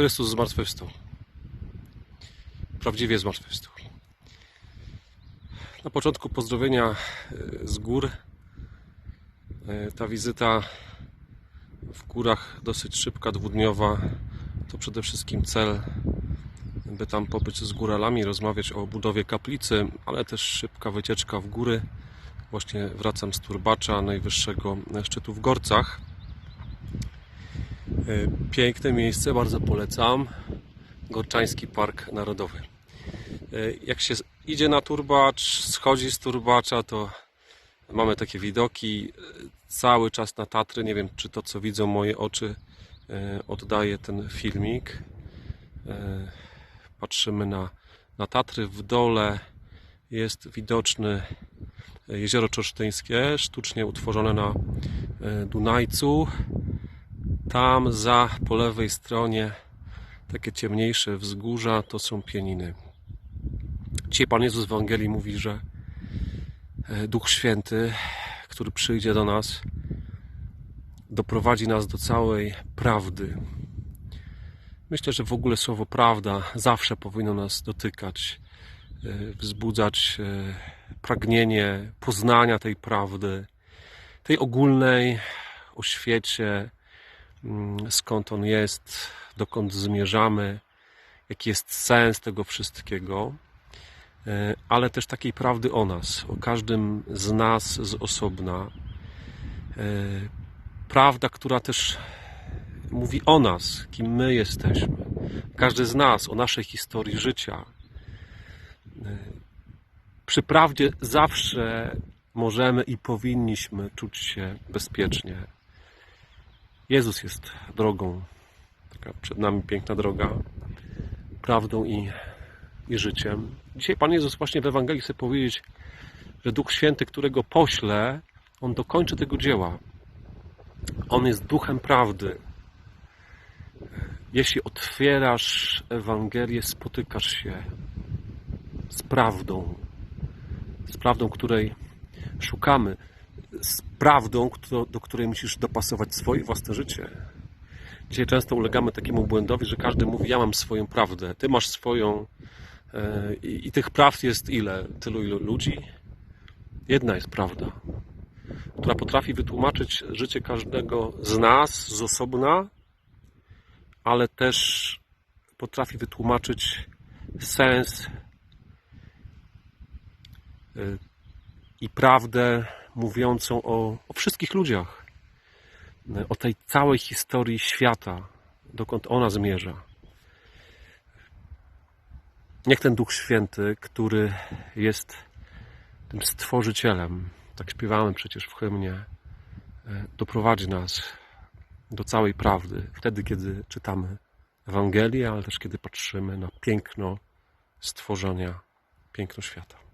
Chrystus zmartwychwstał. Prawdziwie zmartwychwstał. Na początku pozdrowienia e, z gór. E, Ta wizyta w górach dosyć szybka, dwudniowa. To przede wszystkim cel, by tam pobyć z góralami, rozmawiać o budowie kaplicy, ale też szybka wycieczka w góry. Właśnie wracam z Turbacza, najwyższego szczytu w Gorcach. E, Piękne miejsce, bardzo polecam. Gorczański Park Narodowy. E, Jak się idzie na Turbacz, schodzi z Turbacza, to mamy takie widoki. e, Cały czas na Tatry. Nie wiem, czy to, co widzą moje oczy, oddaje ten filmik. Patrzymy na, na Tatry. W dole jest widoczny jezioro Czorsztyńskie, sztucznie utworzone na Dunajcu. Tam za, po lewej stronie, takie ciemniejsze wzgórza, to są pieniny. Dzisiaj Pan Jezus w Ewangelii mówi, że e, Duch Święty, który przyjdzie do nas, doprowadzi nas do całej prawdy. Myślę, że w ogóle słowo prawda zawsze powinno nas dotykać, e, wzbudzać e, pragnienie poznania tej prawdy, tej ogólnej o świecie, skąd on jest, dokąd zmierzamy, jaki jest sens tego wszystkiego, e, ale też takiej prawdy o nas, o każdym z nas z osobna. E, Prawda, która też mówi o nas, kim my jesteśmy. Każdy z nas, o naszej historii życia. E, Przy prawdzie zawsze możemy i powinniśmy czuć się bezpiecznie. Jezus jest drogą. Taka przed nami piękna droga, prawdą i, i życiem. Dzisiaj Pan Jezus właśnie w Ewangelii chce powiedzieć, że Duch Święty, którego pośle, On dokończy tego dzieła. On jest duchem prawdy. Jeśli otwierasz Ewangelię, spotykasz się z prawdą. Z prawdą, której szukamy. Z prawdą, do której musisz dopasować swoje własne życie. Dzisiaj często ulegamy takiemu błędowi, że każdy mówi: Ja mam swoją prawdę, ty masz swoją. e, I, tych prawd jest ile? Tylu ilu ludzi? Jedna jest prawda, która potrafi wytłumaczyć życie każdego z nas z osobna, ale też potrafi wytłumaczyć sens y, i prawdę mówiącą o, o wszystkich ludziach, o tej całej historii świata, dokąd ona zmierza. Niech ten Duch Święty, który jest tym stworzycielem, tak śpiewamy przecież w hymnie, y, doprowadzi nas do całej prawdy. Wtedy, kiedy czytamy Ewangelię, ale też kiedy patrzymy na piękno stworzenia, piękno świata.